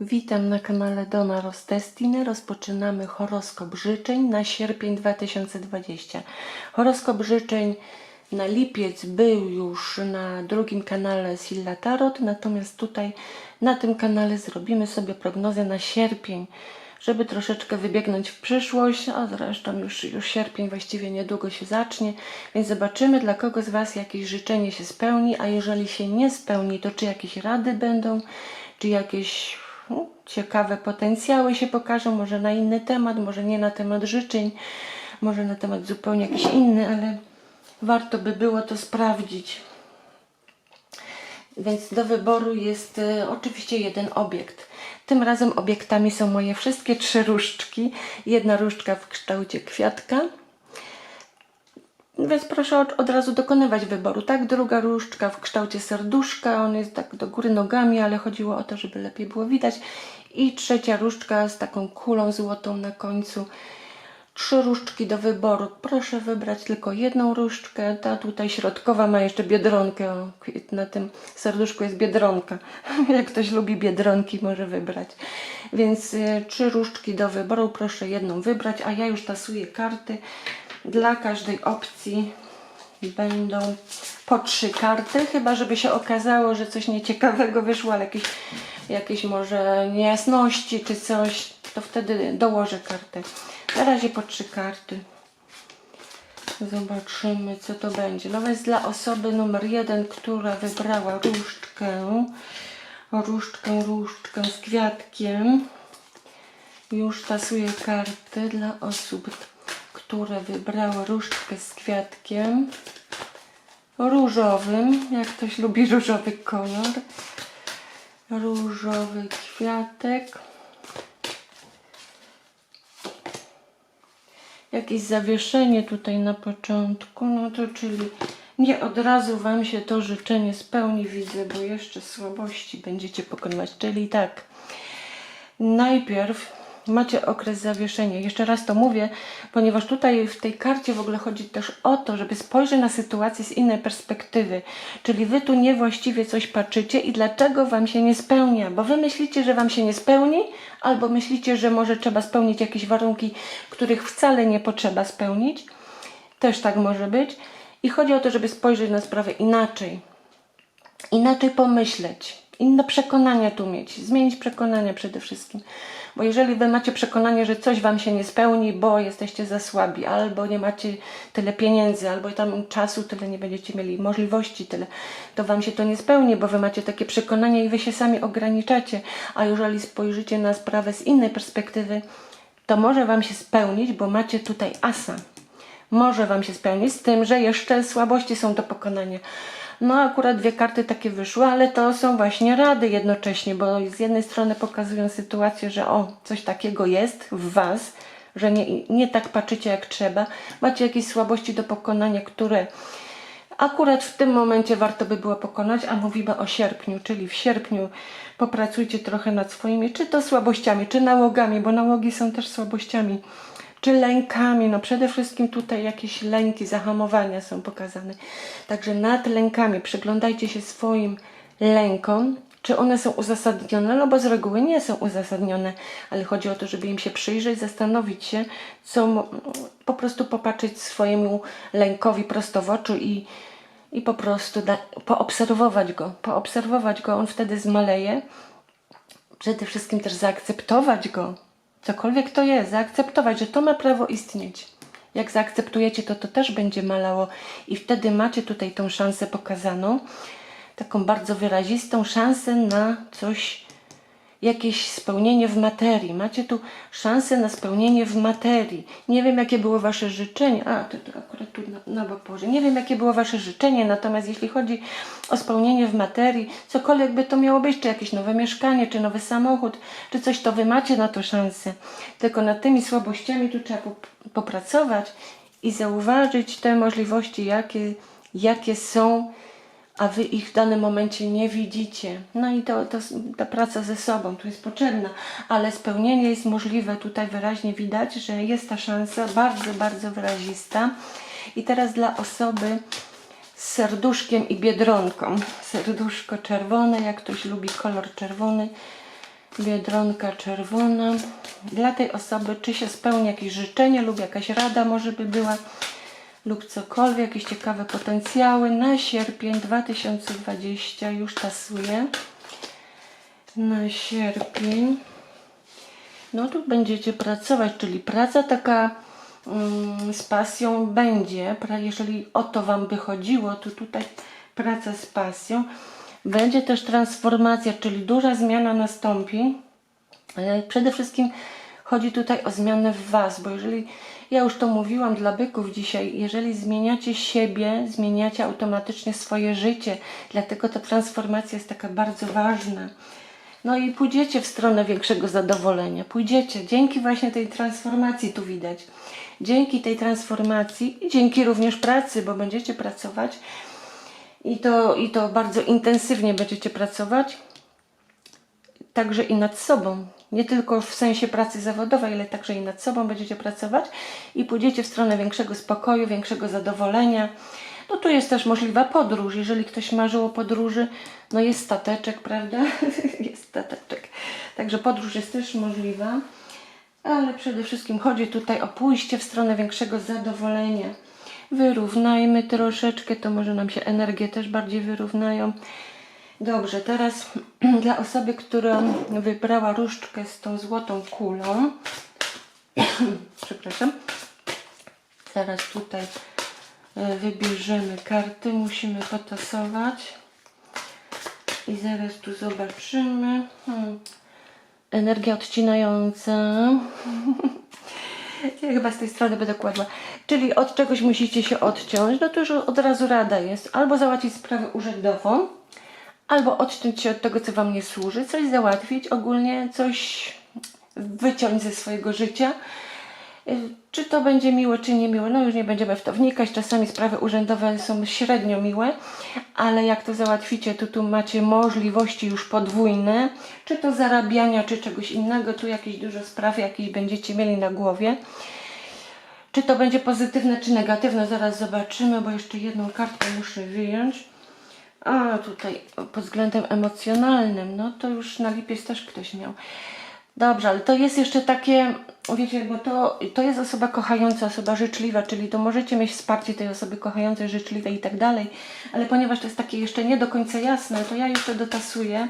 Witam na kanale Dona Rostestiny. Rozpoczynamy horoskop życzeń na sierpień 2020. Horoskop życzeń na lipiec był już na drugim kanale Silla Tarot, natomiast tutaj na tym kanale zrobimy sobie prognozę na sierpień, żeby troszeczkę wybiegnąć w przyszłość, a zresztą już, już sierpień właściwie niedługo się zacznie, więc zobaczymy dla kogo z Was jakieś życzenie się spełni, a jeżeli się nie spełni, to czy jakieś rady będą, czy jakieś ciekawe potencjały się pokażą, może na inny temat, może nie na temat życzeń, może na temat zupełnie jakiś inny, ale warto by było to sprawdzić. Więc do wyboru jest e, oczywiście jeden obiekt. Tym razem obiektami są moje wszystkie trzy różdżki. Jedna różdżka w kształcie kwiatka, więc proszę od, od razu dokonywać wyboru, tak? Druga różdżka w kształcie serduszka, on jest tak do góry nogami, ale chodziło o to, żeby lepiej było widać. I trzecia różdżka z taką kulą złotą na końcu. Trzy różdżki do wyboru. Proszę wybrać tylko jedną różdżkę. Ta tutaj środkowa ma jeszcze biedronkę. O, na tym serduszku jest biedronka. Jak ktoś lubi biedronki, może wybrać. Więc y, trzy różdżki do wyboru. Proszę jedną wybrać, a ja już tasuję karty. Dla każdej opcji będą po trzy karty, chyba żeby się okazało, że coś nieciekawego wyszło, ale jakieś, jakieś może niejasności czy coś, to wtedy dołożę kartę. Na razie po trzy karty. Zobaczymy, co to będzie. No jest dla osoby numer jeden, która wybrała różdżkę. Różdżkę, różdżkę z kwiatkiem. Już tasuję karty dla osób, które wybrały różdżkę z kwiatkiem różowym, jak ktoś lubi różowy kolor. Różowy kwiatek. Jakieś zawieszenie tutaj na początku, no to czyli nie od razu Wam się to życzenie spełni, widzę, bo jeszcze słabości będziecie pokonywać. Czyli tak, najpierw macie okres zawieszenia. Jeszcze raz to mówię, ponieważ tutaj w tej karcie w ogóle chodzi też o to, żeby spojrzeć na sytuację z innej perspektywy. Czyli wy tu niewłaściwie coś patrzycie i dlaczego wam się nie spełnia? Bo wy myślicie, że wam się nie spełni, albo myślicie, że może trzeba spełnić jakieś warunki, których wcale nie potrzeba spełnić. Też tak może być. I chodzi o to, żeby spojrzeć na sprawę inaczej. Inaczej pomyśleć inne przekonania tu mieć, zmienić przekonania przede wszystkim. Bo jeżeli wy macie przekonanie, że coś wam się nie spełni, bo jesteście za słabi, albo nie macie tyle pieniędzy, albo tam czasu tyle nie będziecie mieli, możliwości tyle, to wam się to nie spełni, bo wy macie takie przekonania i wy się sami ograniczacie. A jeżeli spojrzycie na sprawę z innej perspektywy, to może wam się spełnić, bo macie tutaj asa. Może wam się spełnić z tym, że jeszcze słabości są do pokonania. No akurat dwie karty takie wyszły, ale to są właśnie rady jednocześnie, bo z jednej strony pokazują sytuację, że o, coś takiego jest w Was, że nie, nie tak patrzycie jak trzeba, macie jakieś słabości do pokonania, które akurat w tym momencie warto by było pokonać, a mówimy o sierpniu, czyli w sierpniu popracujcie trochę nad swoimi, czy to słabościami, czy nałogami, bo nałogi są też słabościami czy lękami. No przede wszystkim tutaj jakieś lęki, zahamowania są pokazane. Także nad lękami przyglądajcie się swoim lękom, czy one są uzasadnione, no bo z reguły nie są uzasadnione, ale chodzi o to, żeby im się przyjrzeć, zastanowić się, co po prostu popatrzeć swojemu lękowi prosto w oczy i, i po prostu da, poobserwować go, poobserwować go, on wtedy zmaleje. Przede wszystkim też zaakceptować go, cokolwiek to jest, zaakceptować, że to ma prawo istnieć. Jak zaakceptujecie to, to też będzie malało i wtedy macie tutaj tą szansę pokazaną, taką bardzo wyrazistą szansę na coś, jakieś spełnienie w materii. Macie tu szansę na spełnienie w materii. Nie wiem, jakie było Wasze życzenie. A, to, to akurat tu na, na bok położę. Nie wiem, jakie było Wasze życzenie, natomiast jeśli chodzi o spełnienie w materii, cokolwiek by to miało być, czy jakieś nowe mieszkanie, czy nowy samochód, czy coś, to Wy macie na to szansę. Tylko nad tymi słabościami tu trzeba popracować i zauważyć te możliwości, jakie, jakie są a wy ich w danym momencie nie widzicie. No i to, to, ta praca ze sobą tu jest potrzebna, ale spełnienie jest możliwe. Tutaj wyraźnie widać, że jest ta szansa bardzo, bardzo wyrazista. I teraz dla osoby z serduszkiem i biedronką. Serduszko czerwone, jak ktoś lubi kolor czerwony. Biedronka czerwona. Dla tej osoby, czy się spełni jakieś życzenie lub jakaś rada może by była, lub cokolwiek, jakieś ciekawe potencjały na sierpień 2020 już tasuję. Na sierpień. No tu będziecie pracować, czyli praca taka mm, z pasją będzie, jeżeli o to Wam by chodziło, to tutaj praca z pasją. Będzie też transformacja, czyli duża zmiana nastąpi. Ale przede wszystkim chodzi tutaj o zmianę w Was, bo jeżeli, ja już to mówiłam dla byków dzisiaj, jeżeli zmieniacie siebie, zmieniacie automatycznie swoje życie, dlatego ta transformacja jest taka bardzo ważna. No i pójdziecie w stronę większego zadowolenia. Pójdziecie dzięki właśnie tej transformacji tu widać. Dzięki tej transformacji i dzięki również pracy, bo będziecie pracować i to, i to bardzo intensywnie będziecie pracować także i nad sobą. Nie tylko w sensie pracy zawodowej, ale także i nad sobą będziecie pracować i pójdziecie w stronę większego spokoju, większego zadowolenia. No tu jest też możliwa podróż. Jeżeli ktoś marzył o podróży, no jest stateczek, prawda? jest stateczek. Także podróż jest też możliwa. Ale przede wszystkim chodzi tutaj o pójście w stronę większego zadowolenia. Wyrównajmy troszeczkę, to może nam się energie też bardziej wyrównają. Dobrze, teraz dla osoby, która wybrała różdżkę z tą złotą kulą, przepraszam, zaraz tutaj e, wybierzemy karty, musimy potasować i zaraz tu zobaczymy. Hmm. Energia odcinająca. Ja chyba z tej strony będę kładła. Czyli od czegoś musicie się odciąć, no to już od razu rada jest. Albo załatwić sprawę urzędową, albo odciąć się od tego, co Wam nie służy, coś załatwić, ogólnie coś wyciąć ze swojego życia. Y, Czy to będzie miłe, czy niemiłe, no już nie będziemy w to wnikać. Czasami sprawy urzędowe są średnio miłe, ale jak to załatwicie, to tu macie możliwości już podwójne, czy to zarabiania, czy czegoś innego. Tu jakieś dużo spraw jakieś będziecie mieli na głowie. Czy to będzie pozytywne, czy negatywne, zaraz zobaczymy, bo jeszcze jedną kartkę muszę wyjąć. A tutaj pod względem emocjonalnym, no to już na lipiec też ktoś miał. Dobrze, ale to jest jeszcze takie, wiecie, bo to, to jest osoba kochająca, osoba życzliwa, czyli to możecie mieć wsparcie tej osoby kochającej, życzliwej i tak dalej, ale ponieważ to jest takie jeszcze nie do końca jasne, to ja jeszcze dotasuję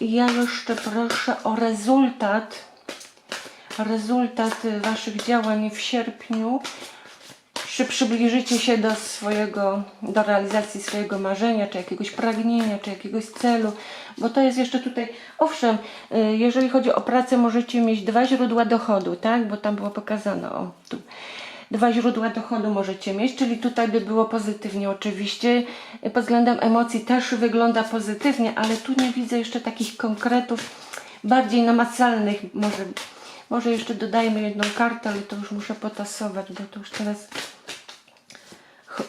i ja jeszcze proszę o rezultat, rezultat Waszych działań w sierpniu czy przybliżycie się do swojego, do realizacji swojego marzenia, czy jakiegoś pragnienia, czy jakiegoś celu, bo to jest jeszcze tutaj, owszem, y, jeżeli chodzi o pracę, możecie mieć dwa źródła dochodu, tak, bo tam było pokazane, o, tu. Dwa źródła dochodu możecie mieć, czyli tutaj by było pozytywnie oczywiście. Y, Pod względem emocji też wygląda pozytywnie, ale tu nie widzę jeszcze takich konkretów bardziej namacalnych. Może, może jeszcze dodajmy jedną kartę, ale to już muszę potasować, bo to już teraz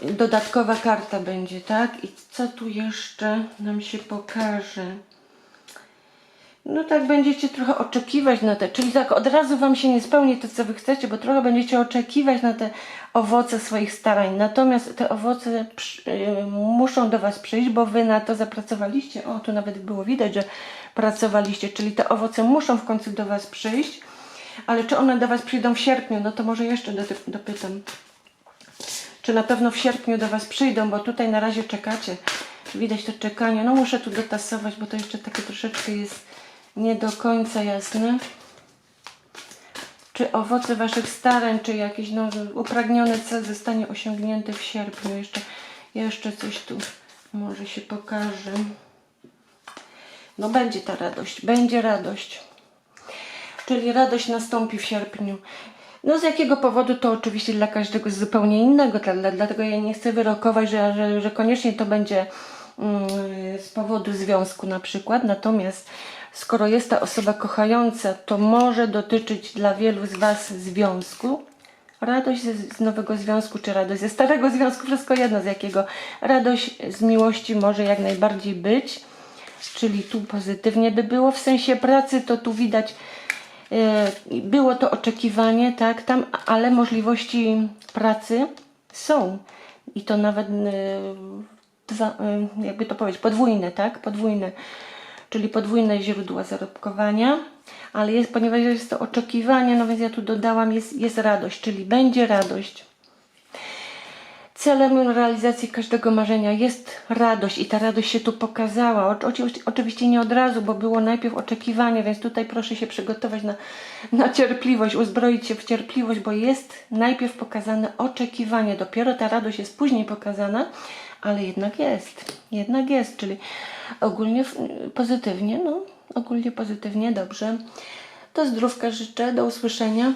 dodatkowa karta będzie, tak? I co tu jeszcze nam się pokaże? No tak będziecie trochę oczekiwać na te, czyli tak od razu Wam się nie spełni to, co Wy chcecie, bo trochę będziecie oczekiwać na te owoce swoich starań. Natomiast te owoce przy, y, muszą do Was przyjść, bo Wy na to zapracowaliście. O, tu nawet było widać, że pracowaliście, czyli te owoce muszą w końcu do Was przyjść. Ale czy one do Was przyjdą w sierpniu? No to może jeszcze do, dopytam czy na pewno w sierpniu do Was przyjdą, bo tutaj na razie czekacie. Widać to czekanie. No muszę tu dotasować, bo to jeszcze takie troszeczkę jest nie do końca jasne. Czy owoce Waszych starań, czy jakiś no, upragniony cel zostanie osiągnięty w sierpniu? Jeszcze, jeszcze coś tu może się pokaże. No będzie ta radość, będzie radość. Czyli radość nastąpi w sierpniu. No z jakiego powodu to oczywiście dla każdego jest zupełnie innego, dla, dla, dlatego ja nie chcę wyrokować, że, że, że koniecznie to będzie mm, z powodu związku na przykład, natomiast skoro jest ta osoba kochająca, to może dotyczyć dla wielu z Was związku. Radość z nowego związku, czy radość ze starego związku, wszystko jedno z jakiego. Radość z miłości może jak najbardziej być, czyli tu pozytywnie by było. W sensie pracy to tu widać było to oczekiwanie, tak, tam, ale możliwości pracy są. I to nawet e, dwa, e, jakby to powiedzieć, podwójne, tak, podwójne. czyli podwójne źródła zarobkowania, ale jest, ponieważ jest to oczekiwanie, no więc ja tu dodałam, jest, jest radość, czyli będzie radość. Celem realizacji każdego marzenia jest radość i ta radość się tu pokazała. Oczy- Oczywiście, nie od razu, bo było najpierw oczekiwanie, więc tutaj proszę się przygotować na, na cierpliwość, uzbroić się w cierpliwość, bo jest najpierw pokazane oczekiwanie, dopiero ta radość jest później pokazana, ale jednak jest, jednak jest, czyli ogólnie pozytywnie, no ogólnie pozytywnie, dobrze. To zdrówka życzę, do usłyszenia.